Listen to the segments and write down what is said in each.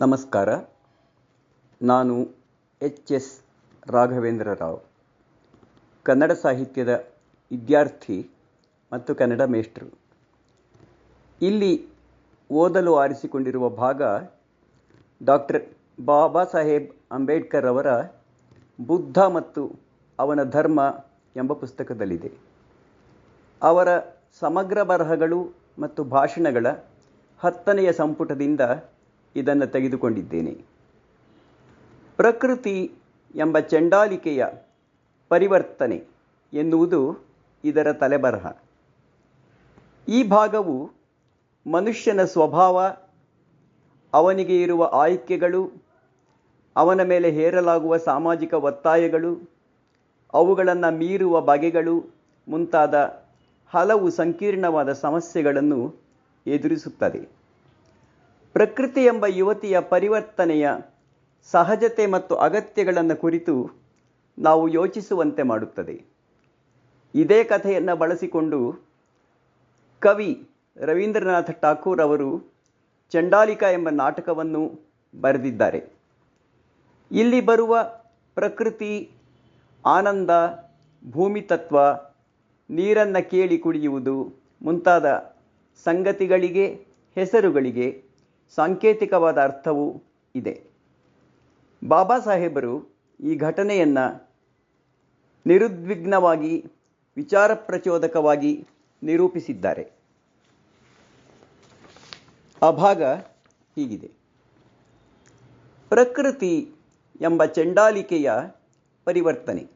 ನಮಸ್ಕಾರ. ನಾನು H S Raghavendra Rao. Kannada ಸಾಹಿತ್ಯದ ವಿದ್ಯಾರ್ಥಿ ಮತ್ತು ಕನ್ನಡ ಮೇಷ್ಟ್ರು. ಇಲ್ಲಿ ಓದಲು ಆರಿಸಿಕೊಂಡಿರುವ ಭಾಗ ಡಾಕ್ಟರ್ ಬಾಬಾ ಸಾಹೇಬ್ ಅಂಬೇಡ್ಕರ್ ಅವರ ಬುದ್ಧ ಮತ್ತು ಅವನ ಧರ್ಮ ಎಂಬ ಪುಸ್ತಕದಲ್ಲಿದೆ. ಅವರ ಸಮಗ್ರ ಬರಹಗಳು ಮತ್ತು ಭಾಷಣಗಳ ಹತ್ತನೆಯ ಸಂಪುಟದಿಂದ ಇದನ್ನು ತೆಗೆದುಕೊಂಡಿದ್ದೇನೆ. ಪ್ರಕೃತಿ ಎಂಬ ಚಂಡಾಲಿಕೆಯ ಪರಿವರ್ತನೆ ಎನ್ನುವುದು ಇದರ ತಲೆಬರಹ. ಈ ಭಾಗವು ಮನುಷ್ಯನ ಸ್ವಭಾವ, ಅವನಿಗೆ ಇರುವ ಆಯ್ಕೆಗಳು, ಅವನ ಮೇಲೆ ಹೇರಲಾಗುವ ಸಾಮಾಜಿಕ ಒತ್ತಾಯಗಳು, ಅವುಗಳನ್ನು ಮೀರುವ ಬಗೆಗಳು, ಮುಂತಾದ ಹಲವು ಸಂಕೀರ್ಣವಾದ ಸಮಸ್ಯೆಗಳನ್ನು ಎದುರಿಸುತ್ತದೆ. ಪ್ರಕೃತಿ ಎಂಬ ಯುವತಿಯ ಪರಿವರ್ತನೆಯ ಸಹಜತೆ ಮತ್ತು ಅಗತ್ಯಗಳನ್ನು ಕುರಿತು ನಾವು ಯೋಚಿಸುವಂತೆ ಮಾಡುತ್ತದೆ. ಇದೇ ಕಥೆಯನ್ನು ಬಳಸಿಕೊಂಡು ಕವಿ ರವೀಂದ್ರನಾಥ ಠಾಕೂರ್ ಅವರು ಚಂಡಾಲಿಕಾ ಎಂಬ ನಾಟಕವನ್ನು ಬರೆದಿದ್ದಾರೆ. ಇಲ್ಲಿ ಬರುವ ಪ್ರಕೃತಿ, ಆನಂದ, ಭೂಮಿ ತತ್ವ, ನೀರನ್ನು ಕೇಳಿ ಕುಡಿಯುವುದು ಮುಂತಾದ ಸಂಗತಿಗಳಿಗೆ, ಹೆಸರುಗಳಿಗೆ ಸಾಂಕೇತಿಕವಾದ ಅರ್ಥವೂ ಇದೆ. ಬಾಬಾ ಸಾಹೇಬರು ಈ ಘಟನೆಯನ್ನು ನಿರುದ್ವಿಗ್ನವಾಗಿ, ವಿಚಾರ ಪ್ರಚೋದಕವಾಗಿ ನಿರೂಪಿಸಿದ್ದಾರೆ. ಆ ಭಾಗ ಹೀಗಿದೆ. ಪ್ರಕೃತಿ ಎಂಬ ಚಂಡಾಲಿಕೆಯ ಪರಿವರ್ತನೆ.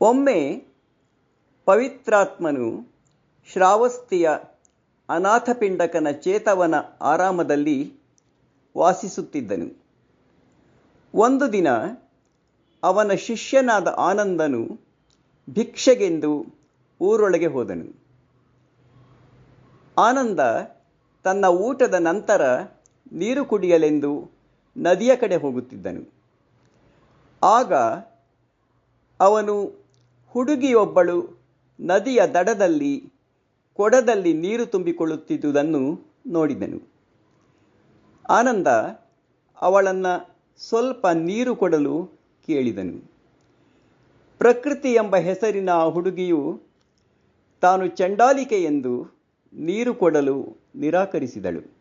ಒಮ್ಮೆ ಪವಿತ್ರಾತ್ಮನು ಶ್ರಾವಸ್ತಿಯ ಅನಾಥಪಿಂಡಕನ ಚೇತವನ ಆರಾಮದಲ್ಲಿ ವಾಸಿಸುತ್ತಿದ್ದನು. ಒಂದು ದಿನ ಅವನ ಶಿಷ್ಯನಾದ ಆನಂದನು ಭಿಕ್ಷೆಗೆಂದು ಊರೊಳಗೆ ಹೋದನು. ಆನಂದ ತನ್ನ ಊಟದ ನಂತರ ನೀರು ಕುಡಿಯಲೆಂದು ನದಿಯ ಕಡೆ ಹೋಗುತ್ತಿದ್ದನು. ಆಗ ಅವನು ಹುಡುಗಿಯೊಬ್ಬಳು ನದಿಯ ದಡದಲ್ಲಿ ಕೊಡದಲ್ಲಿ ನೀರು ತುಂಬಿಕೊಳ್ಳುತ್ತಿದ್ದುದನ್ನು ನೋಡಿದನು. ಆನಂದ ಅವಳನ್ನು ಸ್ವಲ್ಪ ನೀರು ಕೊಡಲು ಕೇಳಿದನು. ಪ್ರಕೃತಿ ಎಂಬ ಹೆಸರಿನ ಆ ಹುಡುಗಿಯು ತಾನು ಚಂಡಾಲಿಕೆ ಎಂದು ನೀರು ಕೊಡಲು ನಿರಾಕರಿಸಿದಳು.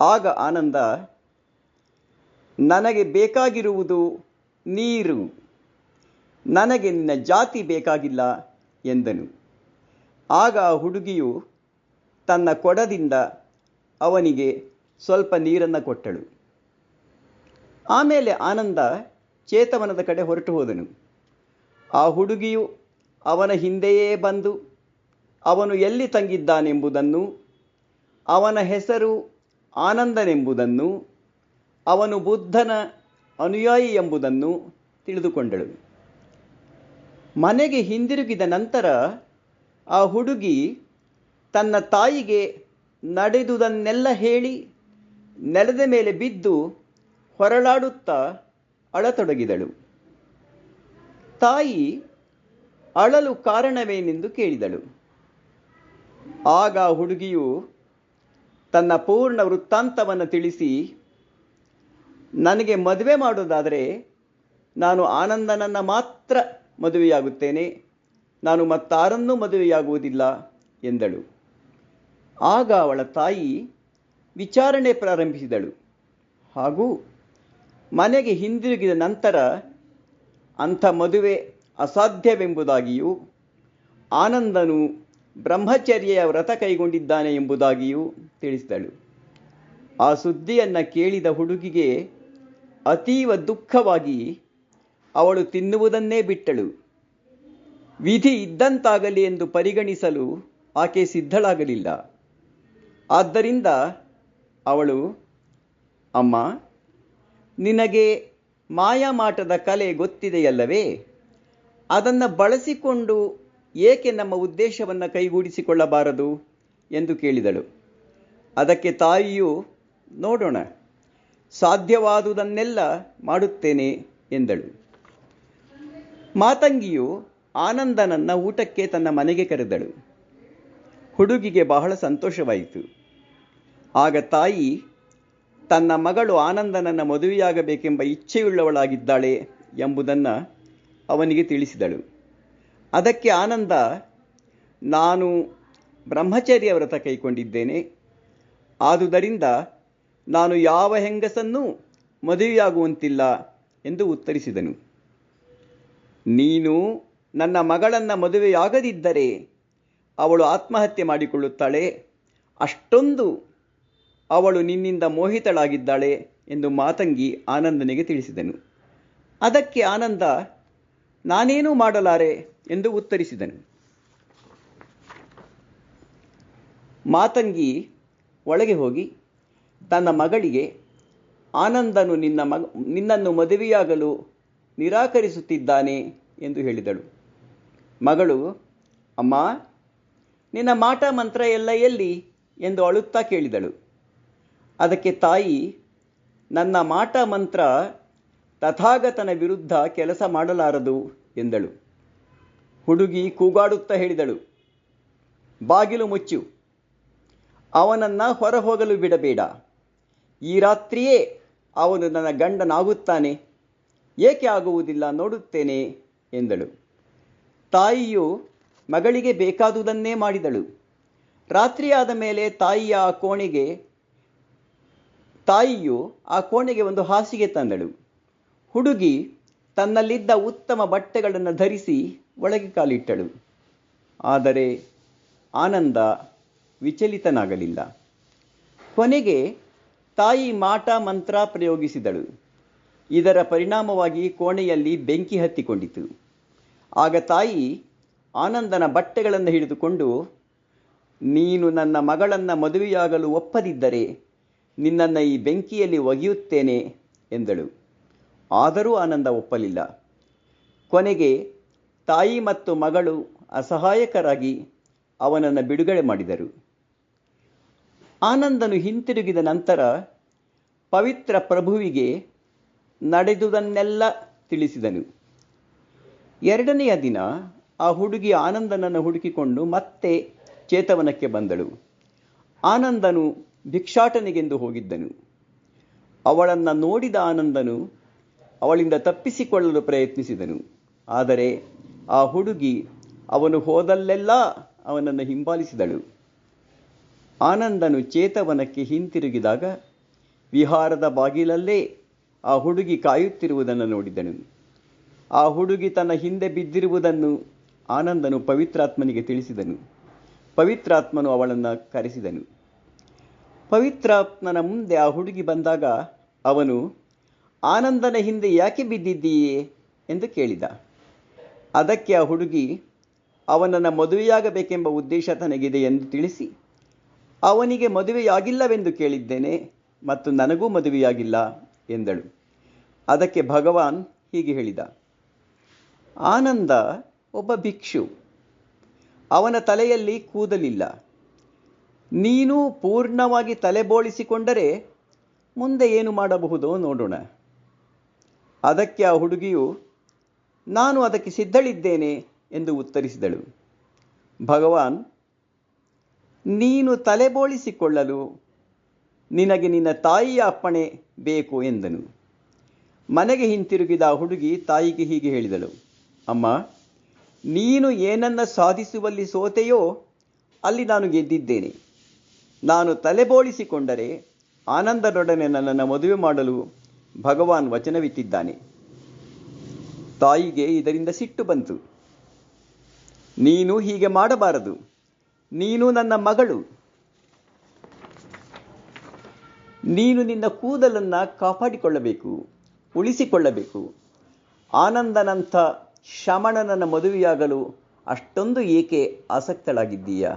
ಆಗ ಆನಂದ, ನನಗೆ ಬೇಕಾಗಿರುವುದು ನೀರು. ನನಗೆ ನಿನ್ನ ಜಾತಿ ಬೇಕಾಗಿಲ್ಲ ಎಂದನು. ಆಗ ಆ ಹುಡುಗಿಯು ತನ್ನ ಕೊಡದಿಂದ ಅವನಿಗೆ ಸ್ವಲ್ಪ ನೀರನ್ನು ಕೊಟ್ಟಳು. ಆಮೇಲೆ ಆನಂದ ಚೇತವನದ ಕಡೆ ಹೊರಟು ಹೋದನು. ಆ ಹುಡುಗಿಯು ಅವನ ಹಿಂದೆಯೇ ಬಂದು ಅವನು ಎಲ್ಲಿ ತಂಗಿದ್ದಾನೆಂಬುದನ್ನು, ಅವನ ಹೆಸರು ಆನಂದನೆಂಬುದನ್ನು, ಅವನು ಬುದ್ಧನ ಅನುಯಾಯಿ ಎಂಬುದನ್ನು ತಿಳಿದುಕೊಂಡಳು. ಮನೆಗೆ ಹಿಂದಿರುಗಿದ ನಂತರ ಆ ಹುಡುಗಿ ತನ್ನ ತಾಯಿಗೆ ನಡೆದುದನ್ನೆಲ್ಲ ಹೇಳಿ ನೆಲದ ಮೇಲೆ ಬಿದ್ದು ಹೊರಳಾಡುತ್ತಾ ಅಳತೊಡಗಿದಳು. ತಾಯಿ ಅಳಲು ಕಾರಣವೇನೆಂದು ಕೇಳಿದಳು. ಆಗ ಹುಡುಗಿಯು ತನ್ನ ಪೂರ್ಣ ವೃತ್ತಾಂತವನ್ನು ತಿಳಿಸಿ, ನನಗೆ ಮದುವೆ ಮಾಡೋದಾದರೆ ನಾನು ಆನಂದನನ್ನು ಮಾತ್ರ ಮದುವೆಯಾಗುತ್ತೇನೆ. ನಾನು ಮತ್ತಾರನ್ನೂ ಮದುವೆಯಾಗುವುದಿಲ್ಲ ಎಂದಳು. ಆಗ ಅವಳ ತಾಯಿ ವಿಚಾರಣೆ ಪ್ರಾರಂಭಿಸಿದಳು. ಹಾಗೂ ಮನೆಗೆ ಹಿಂದಿರುಗಿದ ನಂತರ ಅಂಥ ಮದುವೆ ಅಸಾಧ್ಯವೆಂಬುದಾಗಿಯೂ, ಆನಂದನು ಬ್ರಹ್ಮಚರ್ಯ ವ್ರತ ಕೈಗೊಂಡಿದ್ದಾನೆ ಎಂಬುದಾಗಿಯೂ ತಿಳಿಸಿದಳು. ಆ ಸುದ್ದಿಯನ್ನು ಕೇಳಿದ ಹುಡುಗಿಗೆ ಅತೀವ ದುಃಖವಾಗಿ ಅವಳು ತಿನ್ನುವುದನ್ನೇ ಬಿಟ್ಟಳು. ವಿಧಿ ಇದ್ದಂತಾಗಲಿ ಎಂದು ಪರಿಗಣಿಸಲು ಆಕೆ ಸಿದ್ಧಳಾಗಲಿಲ್ಲ. ಆದ್ದರಿಂದ ಅವಳು, ಅಮ್ಮ, ನಿನಗೆ ಮಾಯಾಮಾಟದ ಕಲೆ ಗೊತ್ತಿದೆಯಲ್ಲವೇ? ಅದನ್ನು ಬಳಸಿಕೊಂಡು ಏಕೆ ನಮ್ಮ ಉದ್ದೇಶವನ್ನು ಕೈಗೂಡಿಸಿಕೊಳ್ಳಬಾರದು? ಎಂದು ಕೇಳಿದಳು. ಅದಕ್ಕೆ ತಾಯಿಯು, ನೋಡೋಣ, ಸಾಧ್ಯವಾದುದನ್ನೆಲ್ಲ ಮಾಡುತ್ತೇನೆ, ಎಂದಳು. ಮಾತಂಗಿಯು ಆನಂದನನ್ನ ಊಟಕ್ಕೆ ತನ್ನ ಮನೆಗೆ ಕರೆದಳು. ಹುಡುಗಿಗೆ ಬಹಳ ಸಂತೋಷವಾಯಿತು. ಆಗ ತಾಯಿ, ತನ್ನ ಮಗಳು ಆನಂದನನ್ನು ಮದುವೆಯಾಗಬೇಕೆಂಬ ಇಚ್ಛೆಯುಳ್ಳವಳಾಗಿದ್ದಾಳೆ ಎಂಬುದನ್ನು ಅವನಿಗೆ ತಿಳಿಸಿದಳು. ಅದಕ್ಕೆ ಆನಂದ, ನಾನು ಬ್ರಹ್ಮಚರ್ಯ ವ್ರತ ಕೈಕೊಂಡಿದ್ದೇನೆ. ಆದುದರಿಂದ ನಾನು ಯಾವ ಹೆಂಗಸನ್ನೂ ಮದುವೆಯಾಗುವಂತಿಲ್ಲ ಎಂದು ಉತ್ತರಿಸಿದನು. ನೀನು ನನ್ನ ಮಗಳನ್ನು ಮದುವೆಯಾಗದಿದ್ದರೆ ಅವಳು ಆತ್ಮಹತ್ಯೆ ಮಾಡಿಕೊಳ್ಳುತ್ತಾಳೆ. ಅಷ್ಟೊಂದು ಅವಳು ನಿನ್ನಿಂದ ಮೋಹಿತಳಾಗಿದ್ದಾಳೆ ಎಂದು ಮಾತಂಗಿ ಆನಂದನಿಗೆ ತಿಳಿಸಿದನು. ಅದಕ್ಕೆ ಆನಂದ, ನಾನೇನೂ ಮಾಡಲಾರೆ ಎಂದು ಉತ್ತರಿಸಿದನು. ಮಾತಂಗಿ ಒಳಗೆ ಹೋಗಿ, ತನ್ನ ಮಗಳಿಗೆ, ಆನಂದನು ನಿನ್ನ ಮಗ, ನಿನ್ನನ್ನು ಮದುವೆಯಾಗಲು ನಿರಾಕರಿಸುತ್ತಿದ್ದಾನೆ ಎಂದು ಹೇಳಿದಳು. ಮಗಳು, ಅಮ್ಮ, ನಿನ್ನ ಮಾಟ ಮಂತ್ರ ಎಲ್ಲ ಎಲ್ಲಿ? ಎಂದು ಅಳುತ್ತಾ ಕೇಳಿದಳು. ಅದಕ್ಕೆ ತಾಯಿ, ನನ್ನ ಮಾಟ ಮಂತ್ರ ತಥಾಗತನ ವಿರುದ್ಧ ಕೆಲಸ ಮಾಡಲಾರದು, ಎಂದಳು. ಹುಡುಗಿ ಕೂಗಾಡುತ್ತಾ ಹೇಳಿದಳು, ಬಾಗಿಲು ಮುಚ್ಚು. ಅವನನ್ನು ಹೊರ ಹೋಗಲು ಬಿಡಬೇಡ. ಈ ರಾತ್ರಿಯೇ ಅವನು ನನ್ನ ಗಂಡನಾಗುತ್ತಾನೆ. ಏಕೆ ಆಗುವುದಿಲ್ಲ ನೋಡುತ್ತೇನೆ, ಎಂದಳು. ತಾಯಿಯು ಮಗಳಿಗೆ ಬೇಕಾದುದನ್ನೇ ಮಾಡಿದಳು. ರಾತ್ರಿಯಾದ ಮೇಲೆ ತಾಯಿಯ ಆ ಕೋಣೆಗೆ, ತಾಯಿಯು ಆ ಕೋಣೆಗೆ ಒಂದು ಹಾಸಿಗೆ ತಂದಳು. ಹುಡುಗಿ ತನ್ನಲ್ಲಿದ್ದ ಉತ್ತಮ ಬಟ್ಟೆಗಳನ್ನು ಧರಿಸಿ ಒಳಗೆ ಕಾಲಿಟ್ಟಳು. ಆದರೆ ಆನಂದ ವಿಚಲಿತನಾಗಲಿಲ್ಲ. ಕೊನೆಗೆ ತಾಯಿ ಮಾಟ ಮಂತ್ರ ಪ್ರಯೋಗಿಸಿದಳು. ಇದರ ಪರಿಣಾಮವಾಗಿ ಕೋಣೆಯಲ್ಲಿ ಬೆಂಕಿ ಹತ್ತಿಕೊಂಡಿತು. ಆಗ ತಾಯಿ ಆನಂದನ ಬಟ್ಟೆಗಳನ್ನು ಹಿಡಿದುಕೊಂಡು, ನೀನು ನನ್ನ ಮಗಳನ್ನು ಮದುವೆಯಾಗಲು ಒಪ್ಪದಿದ್ದರೆ ನಿನ್ನನ್ನು ಈ ಬೆಂಕಿಯಲ್ಲಿ ಒಗೆಯುತ್ತೇನೆ ಎಂದಳು. ಆದರೂ ಆನಂದ ಒಪ್ಪಲಿಲ್ಲ. ಕೊನೆಗೆ ತಾಯಿ ಮತ್ತು ಮಗಳು ಅಸಹಾಯಕರಾಗಿ ಅವನನ್ನು ಬಿಡುಗಡೆ ಮಾಡಿದರು. ಆನಂದನು ಹಿಂತಿರುಗಿದ ನಂತರ ಪವಿತ್ರ ಪ್ರಭುವಿಗೆ ನಡೆದುದನ್ನೆಲ್ಲ ತಿಳಿಸಿದನು. ಎರಡನೆಯ ದಿನ ಆ ಹುಡುಗಿ ಆನಂದನನ್ನು ಹುಡುಕಿಕೊಂಡು ಮತ್ತೆ ಚೇತವನಕ್ಕೆ ಬಂದಳು. ಆನಂದನು ಭಿಕ್ಷಾಟನೆಗೆಂದು ಹೋಗಿದ್ದನು. ಅವಳನ್ನು ನೋಡಿದ ಆನಂದನು ಅವಳಿಂದ ತಪ್ಪಿಸಿಕೊಳ್ಳಲು ಪ್ರಯತ್ನಿಸಿದನು. ಆದರೆ ಆ ಹುಡುಗಿ ಅವನು ಹೋದಲ್ಲೆಲ್ಲ ಅವನನ್ನು ಹಿಂಬಾಲಿಸಿದಳು. ಆನಂದನು ಚೇತವನಕ್ಕೆ ಹಿಂತಿರುಗಿದಾಗ ವಿಹಾರದ ಬಾಗಿಲಲ್ಲೇ ಆ ಹುಡುಗಿ ಕಾಯುತ್ತಿರುವುದನ್ನು ನೋಡಿದನು. ಆ ಹುಡುಗಿ ತನ್ನ ಹಿಂದೆ ಬಿದ್ದಿರುವುದನ್ನು ಆನಂದನು ಪವಿತ್ರಾತ್ಮನಿಗೆ ತಿಳಿಸಿದನು. ಪವಿತ್ರಾತ್ಮನು ಅವಳನ್ನು ಕರೆಸಿದನು. ಪವಿತ್ರಾತ್ಮನ ಮುಂದೆ ಆ ಹುಡುಗಿ ಬಂದಾಗ ಅವನು, ಆನಂದನ ಹಿಂದೆ ಯಾಕೆ ಬಿದ್ದಿದ್ದೀಯೇ? ಎಂದು ಕೇಳಿದ. ಅದಕ್ಕೆ ಆ ಹುಡುಗಿ, ಅವನನ್ನು ಮದುವೆಯಾಗಬೇಕೆಂಬ ಉದ್ದೇಶ ತನಗಿದೆ ಎಂದು ತಿಳಿಸಿ, ಅವನಿಗೆ ಮದುವೆಯಾಗಿಲ್ಲವೆಂದು ಕೇಳಿದ್ದೇನೆ ಮತ್ತು ನನಗೂ ಮದುವೆಯಾಗಿಲ್ಲ ಎಂದಳು. ಅದಕ್ಕೆ ಭಗವಾನ್ ಹೀಗೆ ಹೇಳಿದ. ಆನಂದ ಒಬ್ಬ ಭಿಕ್ಷು. ಅವನ ತಲೆಯಲ್ಲಿ ಕೂದಲಿಲ್ಲ. ನೀನು ಪೂರ್ಣವಾಗಿ ತಲೆಬೋಳಿಸಿಕೊಂಡರೆ ಮುಂದೆ ಏನು ಮಾಡಬಹುದೋ ನೋಡೋಣ. ಅದಕ್ಕೆ ಆ ಹುಡುಗಿಯು, ನಾನು ಅದಕ್ಕೆ ಸಿದ್ಧಳಿದ್ದೇನೆ ಎಂದು ಉತ್ತರಿಸಿದಳು. ಭಗವಾನ್, ನೀನು ತಲೆಬೋಳಿಸಿಕೊಳ್ಳಲು ನಿನಗೆ ನಿನ್ನ ತಾಯಿಯ ಅಪ್ಪಣೆ ಬೇಕು ಎಂದನು. ಮನೆಗೆ ಹಿಂತಿರುಗಿದ ಹುಡುಗಿ ತಾಯಿಗೆ ಹೀಗೆ ಹೇಳಿದಳು. ಅಮ್ಮ, ನೀನು ಏನನ್ನ ಸಾಧಿಸುವಲ್ಲಿ ಸೋತೆಯೋ ಅಲ್ಲಿ ನಾನು ಗೆದ್ದಿದ್ದೇನೆ. ನಾನು ತಲೆಬೋಳಿಸಿಕೊಂಡರೆ ಆನಂದನೊಡನೆ ನನ್ನನ್ನು ಮದುವೆ ಮಾಡಲು ಭಗವಾನ್ ವಚನವಿತ್ತಿದ್ದಾನೆ ತಾಯಿಗೆ ಇದರಿಂದ ಸಿಟ್ಟು ಬಂತು. ನೀನು ಹೀಗೆ ಮಾಡಬಾರದು. ನೀನು ನನ್ನ ಮಗಳು. ನೀನು ನಿನ್ನ ಕೂದಲನ್ನು ಕಾಪಾಡಿಕೊಳ್ಳಬೇಕು, ಉಳಿಸಿಕೊಳ್ಳಬೇಕು. ಆನಂದನಂಥ ಶಮಣನನ್ನ ಮದುವೆಯಾಗಲು ಅಷ್ಟೊಂದು ಏಕೆ ಆಸಕ್ತಳಾಗಿದ್ದೀಯ?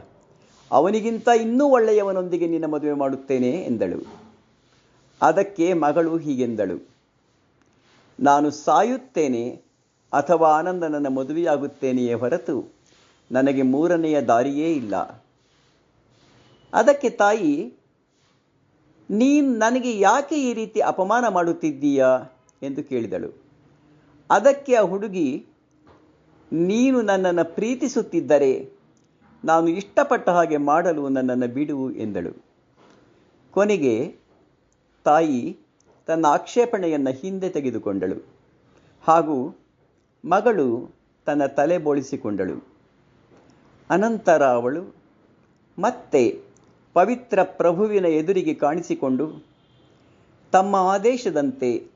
ಅವನಿಗಿಂತ ಇನ್ನೂ ಒಳ್ಳೆಯವನೊಂದಿಗೆ ನಿನ್ನ ಮದುವೆ ಮಾಡುತ್ತೇನೆ ಎಂದಳು. ಅದಕ್ಕೆ ಮಗಳು ಹೀಗೆಂದಳು. ನಾನು ಸಾಯುತ್ತೇನೆ ಅಥವಾ ಆನಂದನನ್ನ ಮದುವೆಯಾಗುತ್ತೇನೆಯೇ ಹೊರತು ನನಗೆ ಮೂರನೆಯ ದಾರಿಯೇ ಇಲ್ಲ. ಅದಕ್ಕೆ ತಾಯಿ, ನೀನು ನನಗೆ ಯಾಕೆ ಈ ರೀತಿ ಅಪಮಾನ ಮಾಡುತ್ತಿದ್ದೀಯಾ? ಎಂದು ಕೇಳಿದಳು. ಅದಕ್ಕೆ ಆ ಹುಡುಗಿ ನೀನು ನನ್ನನ್ನು ಪ್ರೀತಿಸುತ್ತಿದ್ದರೆ ನಾನು ಇಷ್ಟಪಟ್ಟ ಹಾಗೆ ಮಾಡಲು ನನ್ನನ್ನು ಬಿಡು ಎಂದಳು. ಕೊನೆಗೆ ತಾಯಿ ತನ್ನ ಆಕ್ಷೇಪಣೆಯನ್ನು ಹಿಂದೆ ತೆಗೆದುಕೊಂಡಳು. ಹಾಗೂ ಮಗಳು ತನ್ನ ತಲೆ ಬೋಳಿಸಿಕೊಂಡಳು. ಅನಂತರ ಅವಳು ಮತ್ತೆ ಪವಿತ್ರ ಪ್ರಭುವಿನ ಎದುರಿಗೆ ಕಾಣಿಸಿಕೊಂಡು, ತಮ್ಮ ಆದೇಶದಂತೆ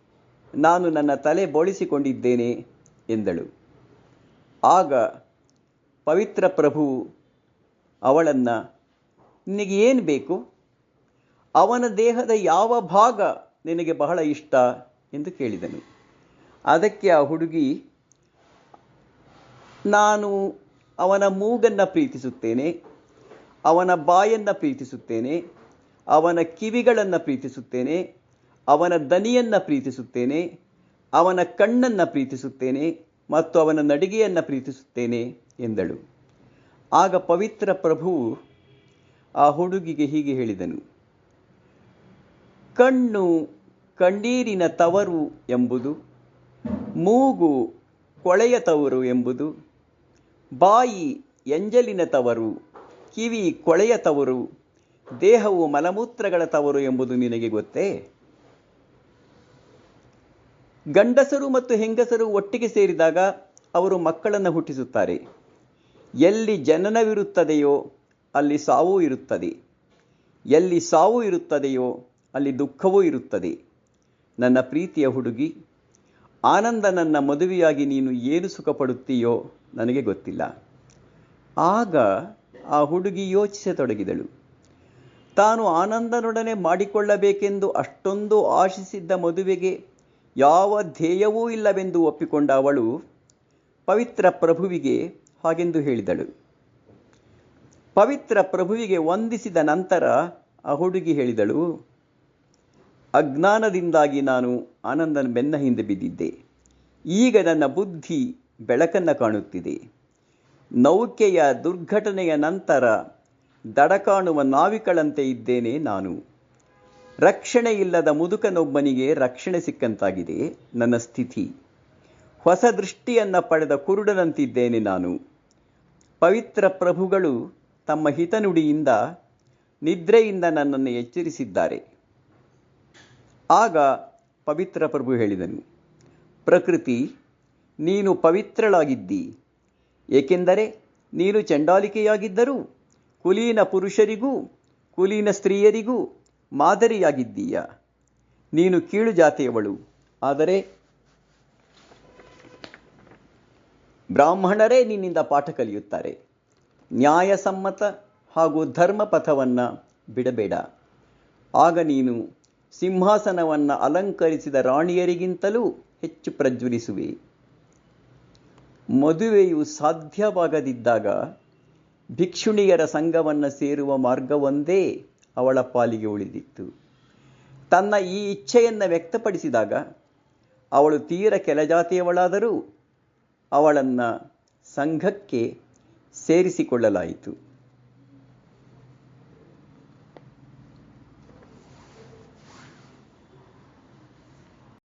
ನಾನು ನನ್ನ ತಲೆ ಬೋಳಿಸಿಕೊಂಡಿದ್ದೇನೆ ಎಂದಳು. ಆಗ ಪವಿತ್ರ ಪ್ರಭು ಅವಳನ್ನು, ನಿನಗೆ ಏನು ಬೇಕು? ಅವನ ದೇಹದ ಯಾವ ಭಾಗ ನಿನಗೆ ಬಹಳ ಇಷ್ಟ? ಎಂದು ಕೇಳಿದನು. ಅದಕ್ಕೆ ಆ ಹುಡುಗಿ, ನಾನು ಅವನ ಮೂಗನ್ನು ಪ್ರೀತಿಸುತ್ತೇನೆ, ಅವನ ಬಾಯನ್ನು ಪ್ರೀತಿಸುತ್ತೇನೆ, ಅವನ ಕಿವಿಗಳನ್ನು ಪ್ರೀತಿಸುತ್ತೇನೆ, ಅವನ ದನಿಯನ್ನು ಪ್ರೀತಿಸುತ್ತೇನೆ, ಅವನ ಕಣ್ಣನ್ನು ಪ್ರೀತಿಸುತ್ತೇನೆ ಮತ್ತು ಅವನ ನಡಿಗೆಯನ್ನು ಪ್ರೀತಿಸುತ್ತೇನೆ ಎಂದಳು. ಆಗ ಪವಿತ್ರ ಪ್ರಭುವು ಆ ಹುಡುಗಿಗೆ ಹೀಗೆ ಹೇಳಿದನು. ಕಣ್ಣು ಕಣ್ಣೀರಿನ ತವರು ಎಂಬುದು, ಮೂಗು ಕೊಳೆಯ ತವರು ಎಂಬುದು, ಬಾಯಿ ಎಂಜಲಿನ ತವರು, ಕಿವಿ ಕೊಳೆಯ ತವರು, ದೇಹವು ಮಲಮೂತ್ರಗಳ ತವರು ಎಂಬುದು ನಿನಗೆ ಗೊತ್ತೇ? ಗಂಡಸರು ಮತ್ತು ಹೆಂಗಸರು ಒಟ್ಟಿಗೆ ಸೇರಿದಾಗ ಅವರು ಮಕ್ಕಳನ್ನು ಹುಟ್ಟಿಸುತ್ತಾರೆ. ಎಲ್ಲಿ ಜನನವಿರುತ್ತದೆಯೋ ಅಲ್ಲಿ ಸಾವು ಇರುತ್ತದೆ. ಎಲ್ಲಿ ಸಾವು ಇರುತ್ತದೆಯೋ ಅಲ್ಲಿ ದುಃಖವೂ ಇರುತ್ತದೆ. ನನ್ನ ಪ್ರೀತಿಯ ಹುಡುಗಿ, ಆನಂದ ನನ್ನ ಮದುವೆಯಾಗಿ ನೀನು ಏನು ಸುಖಪಡುತ್ತೀಯೋ ನನಗೆ ಗೊತ್ತಿಲ್ಲ. ಆಗ ಆ ಹುಡುಗಿ ಯೋಚಿಸತೊಡಗಿದಳು. ತಾನು ಆನಂದನೊಡನೆ ಮಾಡಿಕೊಳ್ಳಬೇಕೆಂದು ಅಷ್ಟೊಂದು ಆಶಿಸಿದ್ದ ಮದುವೆಗೆ ಯಾವ ಧ್ಯೇಯವೂ ಇಲ್ಲವೆಂದು ಒಪ್ಪಿಕೊಂಡ ಅವಳು ಪವಿತ್ರ ಪ್ರಭುವಿಗೆ ಹಾಗೆಂದು ಹೇಳಿದಳು. ಪವಿತ್ರ ಪ್ರಭುವಿಗೆ ವಂದಿಸಿದ ನಂತರ ಆ ಹುಡುಗಿ ಹೇಳಿದಳು, ಅಜ್ಞಾನದಿಂದಾಗಿ ನಾನು ಆನಂದನ ಬೆನ್ನ ಹಿಂದೆ ಬಿದ್ದಿದ್ದೆ. ಈಗ ನನ್ನ ಬುದ್ಧಿ ಬೆಳಕನ್ನು ಕಾಣುತ್ತಿದೆ. ನೌಕೆಯ ದುರ್ಘಟನೆಯ ನಂತರ ದಡ ಕಾಣುವ ನಾವಿಕಳಂತೆ ಇದ್ದೇನೆ ನಾನು. ರಕ್ಷಣೆ ಇಲ್ಲದ ಮುದುಕನೊಬ್ಬನಿಗೆ ರಕ್ಷಣೆ ಸಿಕ್ಕಂತಾಗಿದೆ ನನ್ನ ಸ್ಥಿತಿ. ಹೊಸ ದೃಷ್ಟಿಯನ್ನು ಪಡೆದ ಕುರುಡನಂತಿದ್ದೇನೆ ನಾನು. ಪವಿತ್ರ ಪ್ರಭುಗಳು ತಮ್ಮ ಹಿತನುಡಿಯಿಂದ, ನಿದ್ರೆಯಿಂದ ನನ್ನನ್ನು ಎಚ್ಚರಿಸಿದ್ದಾರೆ. ಆಗ ಪವಿತ್ರ ಪ್ರಭು ಹೇಳಿದನು, ಪ್ರಕೃತಿ, ನೀನು ಪವಿತ್ರಳಾಗಿದ್ದಿ. ಏಕೆಂದರೆ ನೀನು ಚಂಡಾಲಿಕೆಯಾಗಿದ್ದರೂ, ಕುಲೀನ ಪುರುಷರಿಗೂ, ಕುಲೀನ ಸ್ತ್ರೀಯರಿಗೂ ಮಾದರಿಯಾಗಿದ್ದೀಯ? ನೀನು ಕೀಳು ಜಾತಿಯವಳು. ಆದರೆ ಬ್ರಾಹ್ಮಣರೇ ನಿನ್ನಿಂದ ಪಾಠ ಕಲಿಯುತ್ತಾರೆ. ನ್ಯಾಯಸಮ್ಮತ ಹಾಗೂ ಧರ್ಮ ಪಥವನ್ನು ಬಿಡಬೇಡ. ಆಗ ನೀನು ಸಿಂಹಾಸನವನ್ನು ಅಲಂಕರಿಸಿದ ರಾಣಿಯರಿಗಿಂತಲೂ ಹೆಚ್ಚು ಪ್ರಜ್ವಲಿಸುವೆ. ಮದುವೆಯು ಸಾಧ್ಯವಾಗದಿದ್ದಾಗ ಭಿಕ್ಷುಣಿಯರ ಸಂಘವನ್ನು ಸೇರುವ ಮಾರ್ಗವೊಂದೇ ಅವಳ ಪಾಲಿಗೆ ಉಳಿದಿತ್ತು. ತನ್ನ ಈ ಇಚ್ಛೆಯನ್ನು ವ್ಯಕ್ತಪಡಿಸಿದಾಗ ಅವಳು ತೀರ ಕೆಳಜಾತಿಯವಳಾದರೂ ಅವಳನ್ನು ಸಂಘಕ್ಕೆ ಸೇರಿಸಿಕೊಳ್ಳಲಾಯಿತು.